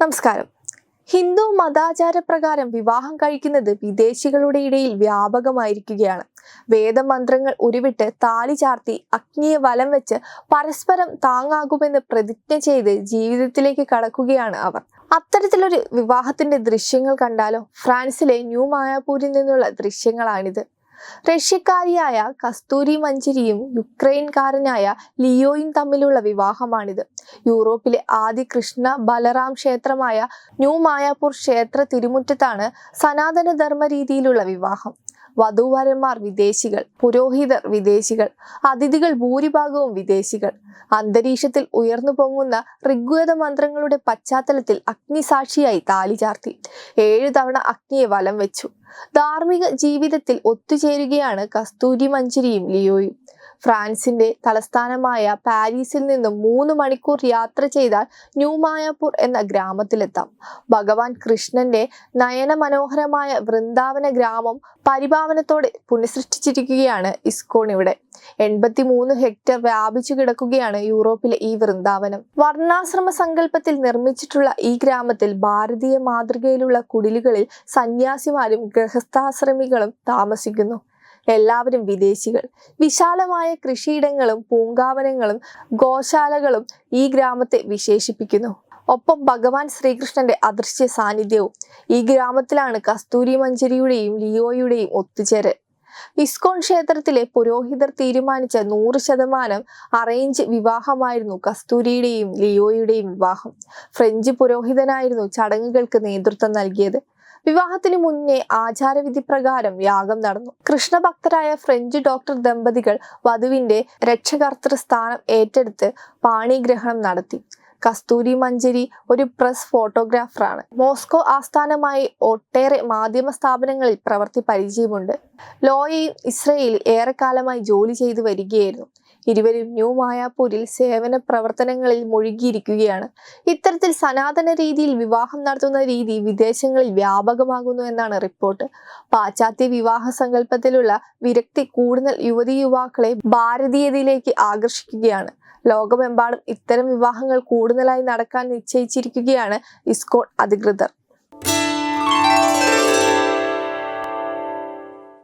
നമസ്കാരം. ഹിന്ദു മതാചാരപ്രകാരം വിവാഹം കഴിക്കുന്നത് വിദേശികളുടെ ഇടയിൽ വ്യാപകമായിരിക്കുകയാണ്. വേദമന്ത്രങ്ങൾ ഉരുവിട്ട് താലി ചാർത്തി അഗ്നിയെ വലം വെച്ച് പരസ്പരം താങ്ങാകുമെന്ന് പ്രതിജ്ഞ ചെയ്ത് ജീവിതത്തിലേക്ക് കടക്കുകയാണ് അവർ. അത്തരത്തിലൊരു വിവാഹത്തിന്റെ ദൃശ്യങ്ങൾ കണ്ടാലോ? ഫ്രാൻസിലെ ന്യൂ മായാപൂരിൽ നിന്നുള്ള ദൃശ്യങ്ങളാണിത്. റഷ്യക്കാരിയായ കസ്തൂരി മഞ്ചരിയും യുക്രൈൻകാരനായ ലിയോയും തമ്മിലുള്ള വിവാഹമാണിത്. യൂറോപ്പിലെ ആദ്യ കൃഷ്ണ ബലറാം ക്ഷേത്രമായ ന്യൂ മായാപൂർ ക്ഷേത്ര തിരുമുറ്റത്താണ് സനാതനധർമ്മ രീതിയിലുള്ള വിവാഹം. വധൂവരന്മാർ വിദേശികൾ പുരോഹിതർ വിദേശികൾ അതിഥികൾ ഭൂരിഭാഗവും വിദേശികൾ. അന്തരീക്ഷത്തിൽ ഉയർന്നു പൊങ്ങുന്ന ഋഗ്വേദ മന്ത്രങ്ങളുടെ പശ്ചാത്തലത്തിൽ അഗ്നിസാക്ഷിയായി താലി ചാർത്തി. ഏഴു തവണ അഗ്നിയെ വലം വെച്ചു. ധാർമ്മിക ജീവിതത്തിൽ ഒത്തുചേരുകയാണ് കസ്തൂരി മഞ്ചരിയും ലിയോയും. ഫ്രാൻസിന്റെ തലസ്ഥാനമായ പാരീസിൽ നിന്നും മൂന്ന് മണിക്കൂർ യാത്ര ചെയ്താൽ ന്യൂമായാപൂർ എന്ന ഗ്രാമത്തിലെത്താം. ഭഗവാൻ കൃഷ്ണന്റെ നയന മനോഹരമായ വൃന്ദാവന ഗ്രാമം പരിഭാവനത്തോടെ പുനഃസൃഷ്ടിച്ചിരിക്കുകയാണ് ഇസ്കോൺ ഇവിടെ. എൺപത്തി മൂന്ന് ഹെക്ടർ വ്യാപിച്ചു കിടക്കുകയാണ് യൂറോപ്പിലെ ഈ വൃന്ദാവനം. വർണാശ്രമ സങ്കല്പത്തിൽ നിർമ്മിച്ചിട്ടുള്ള ഈ ഗ്രാമത്തിൽ ഭാരതീയ മാതൃകയിലുള്ള കുടിലുകളിൽ സന്യാസിമാരും ഗൃഹസ്ഥാശ്രമികളും താമസിക്കുന്നു. എല്ലാവരും വിദേശികൾ. വിശാലമായ കൃഷിയിടങ്ങളും പൂങ്കാവനങ്ങളും ഗോശാലകളും ഈ ഗ്രാമത്തെ വിശേഷിപ്പിക്കുന്നു. ഒപ്പം ഭഗവാൻ ശ്രീകൃഷ്ണന്റെ അദൃശ്യ സാന്നിധ്യവും ഈ ഗ്രാമത്തിലാണ് കസ്തൂരി മഞ്ചരിയുടെയും ലിയോയുടെയും ഒത്തുചേരൽ. ഇസ്കോൺ ക്ഷേത്രത്തിലെ പുരോഹിതർ തീരുമാനിച്ച നൂറ് ശതമാനം അറേഞ്ച് വിവാഹമായിരുന്നു കസ്തൂരിയുടെയും ലിയോയുടെയും വിവാഹം. ഫ്രഞ്ച് പുരോഹിതനായിരുന്നു ചടങ്ങുകൾക്ക് നേതൃത്വം നൽകിയത്. വിവാഹത്തിന് മുന്നേ ആചാരവിധി പ്രകാരം യാഗം നടന്നു. കൃഷ്ണഭക്തരായ ഫ്രഞ്ച് ഡോക്ടർ ദമ്പതികൾ വധുവിന്റെ രക്ഷകർത്തൃ സ്ഥാനം ഏറ്റെടുത്ത് പാണിഗ്രഹണം നടത്തി. കസ്തൂരി മഞ്ചരി ഒരു പ്രസ് ഫോട്ടോഗ്രാഫറാണ്. മോസ്കോ ആസ്ഥാനമായി ഒട്ടേറെ മാധ്യമ സ്ഥാപനങ്ങളിൽ പ്രവർത്തി പരിചയമുണ്ട്. ലോയയും ഇസ്രയേലിൽ ഏറെക്കാലമായി ജോലി ചെയ്തു വരികയായിരുന്നു. ഇരുവരും ന്യൂ മായാപൂരിൽ സേവന പ്രവർത്തനങ്ങളിൽ മുഴുകിയിരിക്കുകയാണ്. ഇത്തരത്തിൽ സനാതന രീതിയിൽ വിവാഹം നടത്തുന്ന രീതി വിദേശങ്ങളിൽ വ്യാപകമാകുന്നു എന്നാണ് റിപ്പോർട്ട്. പാശ്ചാത്യ വിവാഹ സങ്കല്പത്തിലുള്ള വിരക്തി കൂടുതൽ യുവതി യുവാക്കളെ ഭാരതീയതയിലേക്ക് ആകർഷിക്കുകയാണ്. ലോകമെമ്പാടും ഇത്തരം വിവാഹങ്ങൾ കൂടുതലായി നടക്കാൻ നിശ്ചയിച്ചിരിക്കുകയാണ് ഇസ്കോൺ അധികൃതർ.